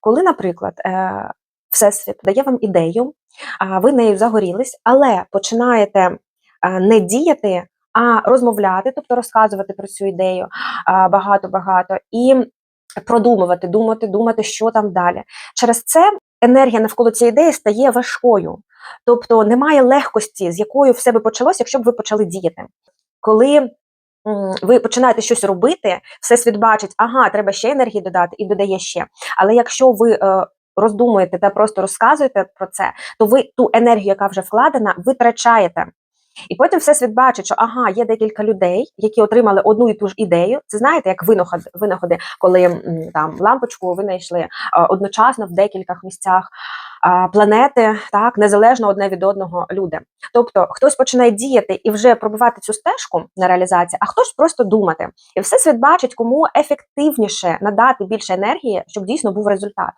Коли, наприклад, е, Всесвіт дає вам ідею, ви нею загорілись, але починаєте е, не діяти, а розмовляти, тобто розказувати про цю ідею багато-багато, і продумувати, думати, думати, що там далі. Через це енергія навколо цієї ідеї стає важкою. Тобто немає легкості, з якою все би почалося, якщо б ви почали діяти. Коли ви починаєте щось робити, всесвіт бачить, ага, треба ще енергії додати, і додає ще. Але якщо ви е, роздумуєте та просто розказуєте про це, то ви ту енергію, яка вже вкладена, витрачаєте. І потім всесвіт бачить, що ага, є декілька людей, які отримали одну і ту ж ідею. Це знаєте, як винаход, винаходи, коли там лампочку винайшли е, одночасно в декількох місцях планети, так незалежно одне від одного люди. Тобто хтось починає діяти і вже пробивати цю стежку на реалізацію, а хтось просто думати. І всесвіт бачить, кому ефективніше надати більше енергії, щоб дійсно був результат.